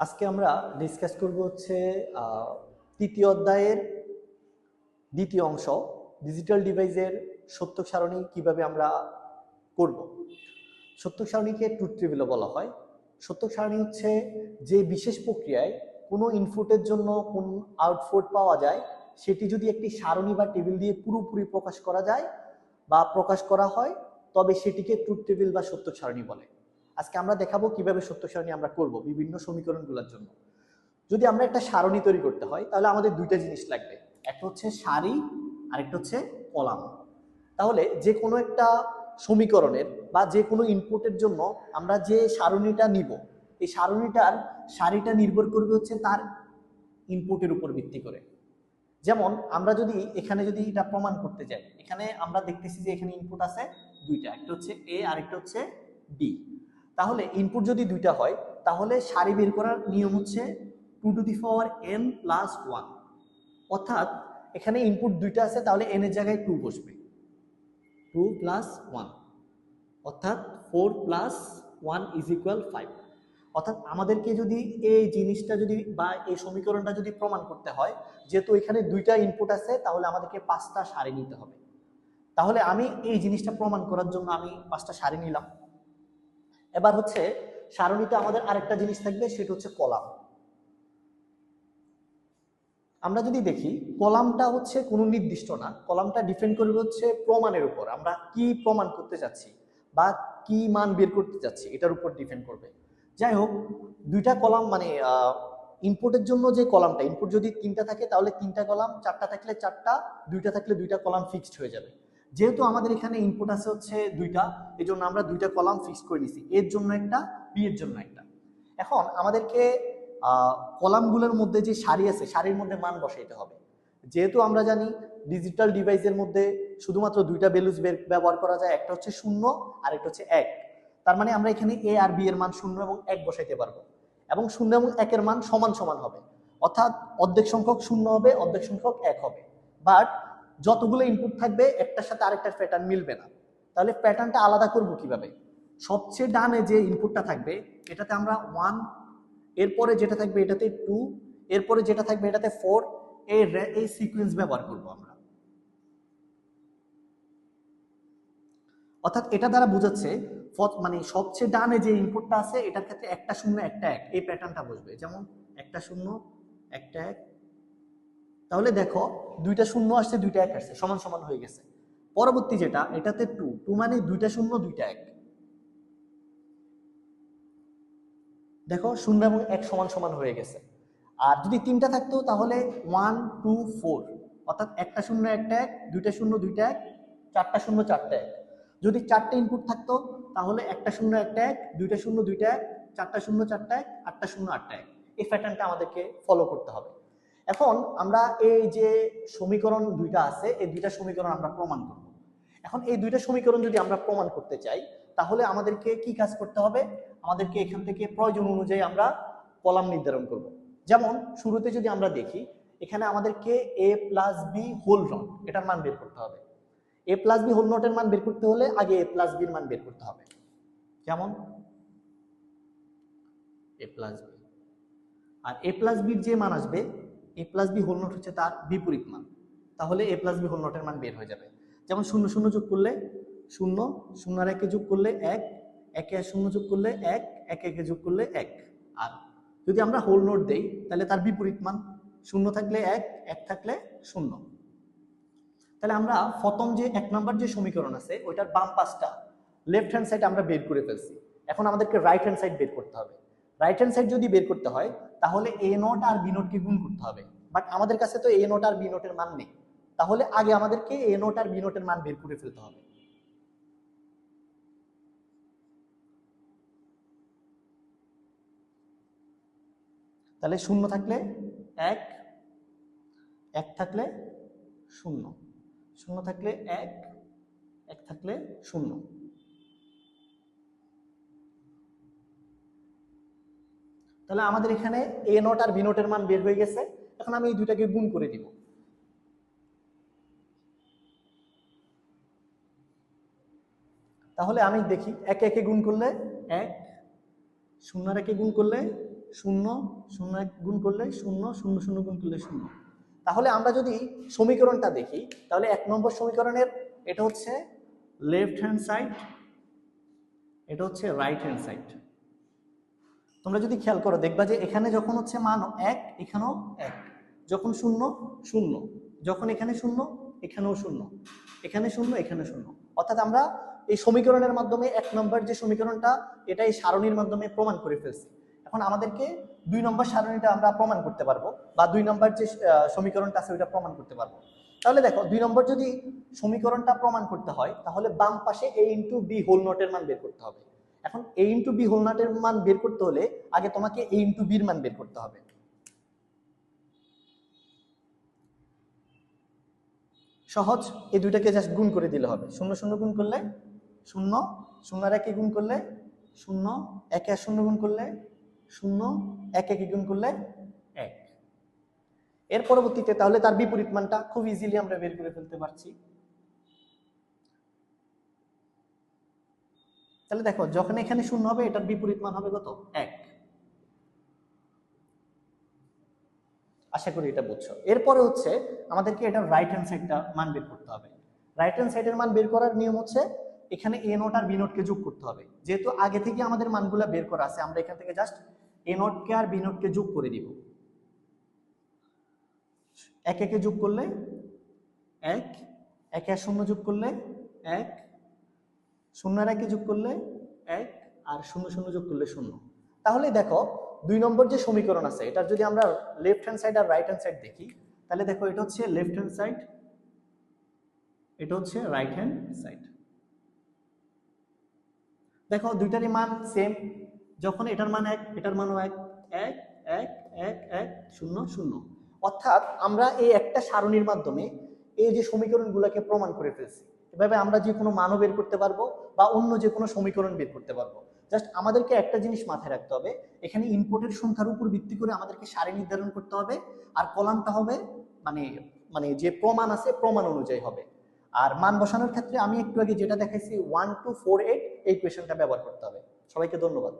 আজকে আমরা ডিসকাস করব হচ্ছে তৃতীয় অধ্যায়ের দ্বিতীয় অংশ ডিজিটাল ডিভাইসের সত্য সারণী কীভাবে আমরা করব। সত্য সারণীকে ট্রুথ টেবিলও বলা হয়। সত্য সারণী হচ্ছে যে বিশেষ প্রক্রিয়ায় কোনো ইনপুটের জন্য কোন আউটপুট পাওয়া যায়, সেটি যদি একটি সারণী বা টেবিল দিয়ে পুরোপুরি প্রকাশ করা যায় বা প্রকাশ করা হয়, তবে সেটিকে ট্রুথ টেবিল বা সত্য সারণী বলে। আজকে আমরা দেখাবো কীভাবে সত্য সারণী আমরা করব বিভিন্ন সমীকরণগুলোর জন্য। যদি আমরা একটা সারণী তৈরি করতে হয়, তাহলে আমাদের দুইটা জিনিস লাগবে। একটা হচ্ছে সারি আর একটা হচ্ছে কলাম। তাহলে যে কোনো একটা সমীকরণের বা যে কোনো ইনপুটের জন্য আমরা যে সারণীটা নিব, এই সারণীটার সারিটা নির্ভর করবে হচ্ছে তার ইনপুটের উপর ভিত্তি করে। যেমন আমরা যদি এখানে যদি এটা প্রমাণ করতে যাই, এখানে আমরা দেখতেছি যে এখানে ইনপুট আছে দুইটা, একটা হচ্ছে এ আর একটা হচ্ছে বি তাহলে ইনপুট যদি দুইটা হয়, তাহলে সারি বের করার নিয়ম হচ্ছে two to the power N plus one অর্থাৎ এখানে ইনপুট দুইটা আছে, তাহলে এন এর জায়গায় টু বসবে। টু প্লাস ওয়ান অর্থাৎ four plus one is equal five অর্থাৎ আমাদেরকে যদি এই জিনিসটা যদি বা এই সমীকরণটা যদি প্রমাণ করতে হয়, যেহেতু এখানে দুইটা ইনপুট আছে, তাহলে আমাদেরকে পাঁচটা সারি নিতে হবে। তাহলে আমি এই জিনিসটা প্রমাণ করার জন্য আমি পাঁচটা সারি নিলাম। এবার হচ্ছে সারণীতে আমাদের আরেকটা জিনিস থাকবে, সেটা হচ্ছে কলাম। আমরা যদি দেখি, কলামটা হচ্ছে কোনো নির্দিষ্ট না। কলামটা ডিপেন্ড করবে হচ্ছে প্রমাণের উপর। আমরা কি প্রমাণ করতে চাচ্ছি বা কি মান বের করতে চাচ্ছি এটার উপর ডিপেন্ড করবে। যাই হোক, দুইটা কলাম মানে ইনপুটের জন্য যে কলামটা ইনপুট যদি তিনটা থাকে, তাহলে তিনটা কলাম, চারটা থাকলে চারটা, দুইটা থাকলে দুইটা কলাম ফিক্সড হয়ে যাবে। যেহেতু আমাদের এখানে ইনপুট আছে হচ্ছে দুইটা এই জন্য আমরা দুইটা কলাম ফিক্স করে নিছি। এর জন্য একটা বি এর জন্য একটা। এখন আমাদেরকে কলামগুলোর মধ্যে যে সারি আছে, সারির মধ্যে মান বসাইতে হবে। যেহেতু আমরা জানি ডিজিটাল ডিভাইসের মধ্যে শুধুমাত্র দুইটা ভ্যালুজ ব্যবহার করা যায়, একটা হচ্ছে শূন্য আর একটা হচ্ছে এক। তার মানে আমরা এখানে এ আর বি এর মান শূন্য এবং এক বসাইতে পারব। এবং শূন্য এবং একের মান সমান সমান হবে। অর্থাৎ অর্ধেক সংখ্যক শূন্য হবে, অর্ধেক সংখ্যক এক হবে। বাট যতগুলো ইনপুট থাকবে, একটার সাথে আরেকটার প্যাটার্ন মিলবে না। তাহলে প্যাটার্নটা আলাদা করব কীভাবে? সবচেয়ে ডানে যে ইনপুটটা থাকবে, এটাতে আমরা ওয়ান এরপরে যেটা থাকবে এটাতে টু এরপরে যেটা থাকবে এটাতে ফোর এই এই সিকোয়েন্স ব্যবহার করব আমরা। অর্থাৎ এটা দ্বারা বোঝাচ্ছে মানে সবচেয়ে ডানে যে ইনপুটটা আছে, এটার ক্ষেত্রে একটা শূন্য, একটা এক, এই প্যাটার্নটা বসবে। যেমন একটা শূন্য, একটা এক তাহলে দেখো, দুইটা শূন্য আসছে, দুইটা এক আসছে, সমান সমান হয়ে গেছে। পরবর্তী যেটা, এটাতে টু টু মানে দুইটা শূন্য, দুইটা এক। দেখো, শূন্য এবং এক সমান সমান হয়ে গেছে। আর যদি তিনটা থাকতো, তাহলে ওয়ান টু ফোর অর্থাৎ একটা শূন্য, একটা এক, দুইটা শূন্য, দুইটা এক, চারটা শূন্য, চারটা এক। যদি চারটে ইনপুট থাকতো, তাহলে একটা শূন্য, একটা এক, দুইটা শূন্য, দুইটা এক, চারটা শূন্য, চারটা এক, আটটা শূন্য, আটটা এক। এই প্যাটার্নটা আমাদেরকে ফলো করতে হবে। এখন আমরা এই যে সমীকরণ দুইটা আছে, এই দুইটা সমীকরণ আমরা প্রমাণ করব। এখন এই দুইটা সমীকরণ যদি আমরা প্রমাণ করতে চাই, তাহলে আমাদেরকে কি কাজ করতে হবে? আমাদেরকে এখান থেকে প্রয়োজন অনুযায়ী আমরা কলাম নির্ধারণ করব। যেমন, শুরুতে যদি আমরা দেখি, এখানে আমাদেরকে A plus B whole not এটার মান বের করতে হবে। এ প্লাস বি হোল নটের মান বের করতে হলে আগে এ প্লাস বির মান বের করতে হবে। যেমন এ প্লাস বি আর এ প্লাস বির যে মান আসবে A plus B whole not হচ্ছে তার বিপরীত মান। তাহলে এ প্লাস বি হোল নটের মান বের হয়ে যাবে। যেমন শূন্য শূন্য যোগ করলে শূন্য শূন্য আর একে যোগ করলে এক, একে আর শূন্য যোগ করলে এক এক একে যোগ করলে এক। আর যদি আমরা হোল নোট দেই, তাহলে তার বিপরীত মান। শূন্য থাকলে এক এক থাকলে শূন্য। তাহলে আমরা প্রথম যে এক নম্বর যে সমীকরণ আছে, ওইটার বাম পাশটা লেফট হ্যান্ড সাইড আমরা বের করে ফেলছি। এখন আমাদেরকে রাইট হ্যান্ড সাইড বের করতে হবে। রাইট হ্যান্ড সাইড যদি বের করতে হয়, তাহলে এ নোট আর বি নোটকে গুণ করতে হবে। বাট আমাদের কাছে তো এ নোট আর বি নোটের মান নেই। তাহলে আগে আমাদেরকে এ নোট আর বি নোটের মান বের করে ফেলতে হবে। তাহলে শূন্য থাকলে এক এক থাকলে শূন্য। শূন্য থাকলে এক এক থাকলে শূন্য। তাহলে আমাদের এখানে এ নোট আর বি নোটের মান বের হয়ে গেছে। এখন আমি এই দুইটাকে গুণ করে দিব। তাহলে আমি দেখি একে একে গুণ করলে এক, শূন্য একে গুণ করলে শূন্য শূন্য এক গুণ করলে শূন্য শূন্য শূন্য গুণ করলে শূন্য। তাহলে আমরা যদি সমীকরণটা দেখি, তাহলে এক নম্বর সমীকরণের এটা হচ্ছে লেফট হ্যান্ড সাইড এটা হচ্ছে রাইট হ্যান্ড সাইড তোমরা যদি খেয়াল করো, দেখবা যে এখানে যখন হচ্ছে মান এক, এখানেও এক। যখন শূন্য শূন্য। যখন এখানে শূন্য, এখানেও শূন্য। এখানে শূন্য এখানে শূন্য। অর্থাৎ আমরা এই সমীকরণের মাধ্যমে এক নম্বর যে সমীকরণটা, এটা এই সারণীর মাধ্যমে প্রমাণ করে ফেলছি। এখন আমাদেরকে দুই নম্বর সারণীটা আমরা প্রমাণ করতে পারব, বা দুই নম্বর যে সমীকরণটা আছে ওইটা প্রমাণ করতে পারব। তাহলে দেখো, দুই নম্বর যদি সমীকরণটা প্রমাণ করতে হয়, তাহলে বাম পাশে এ ইন্টু বি হোল নোটের মান বের করতে হবে। এখন এ ইন্টু বি হোল নাটের মান বের করতে হলে আগে তোমাকে এ ইন্টু বির মান বের করতে হবে। সহজ, এই দুইটাকে জাস্ট গুণ করে দিলে হবে। শূন্য শূন্য গুণ করলে শূন্য শূন্য আর একে গুণ করলে শূন্য, একে আর শূন্য গুণ করলে শূন্য, এক একে গুণ করলে এক। এর পরবর্তীতে তাহলে তার বিপরীত মানটা খুব ইজিলি আমরা বের করে ফেলতে পারছি। তাহলে দেখো, যখন এখানে শূন্য হবে, এটার বিপরীত মান হবে কত? এক। আশা করি এটা বুঝছ। এরপরে হচ্ছে আমাদেরকে এটার রাইট হ্যান্ড সাইডটা মান বের করতে হবে। রাইট হ্যান্ড সাইডের মান বের করার নিয়ম হচ্ছে এখানে এ নোট আর বি নোটকে যোগ করতে হবে। যেহেতু আগে থেকে আমাদের মানগুলা বের করা আছে, আমরা এখান থেকে জাস্ট এ নোটকে আর বি নোটকে যোগ করে দিব। এক একে যোগ করলে এক, একে শূন্য যোগ করলে এক শূন্য আর একে যোগ করলে এক, আর শূন্য শূন্য যোগ করলে শূন্য। তাহলে দেখো, দুই নম্বর যে সমীকরণ আছে, এটার যদি আমরা লেফট হ্যান্ড সাইড আর রাইট হ্যান্ড সাইড দেখি, তাহলে দেখো এটা হচ্ছে লেফট হ্যান্ড সাইড এটা হচ্ছে রাইট হ্যান্ড সাইড দেখো, দুইটারই মান সেম যখন এটার মান এক, এটার মানও এক এক এক এক এক, শূন্য শূন্য। অর্থাৎ আমরা এই একটা সারণীর মাধ্যমে এই যে সমীকরণগুলোকে প্রমাণ করে ফেলছি। এভাবে আমরা যে কোনো মানও বের করতে পারব বা অন্য যে কোনো সমীকরণ বের করতে পারব। জাস্ট আমাদেরকে একটা জিনিস মাথায় রাখতে হবে, এখানে ইনপুটের সংখ্যার উপর ভিত্তি করে আমাদেরকে সারি নির্ধারণ করতে হবে আর কলামটা হবে মানে মানে যে প্রমাণ আছে প্রমাণ অনুযায়ী হবে। আর মান বসানোর ক্ষেত্রে আমি একটু আগে যেটা দেখাইছি ওয়ান টু ফোর এইট এই কোয়েশনটা ব্যবহার করতে হবে। সবাইকে ধন্যবাদ।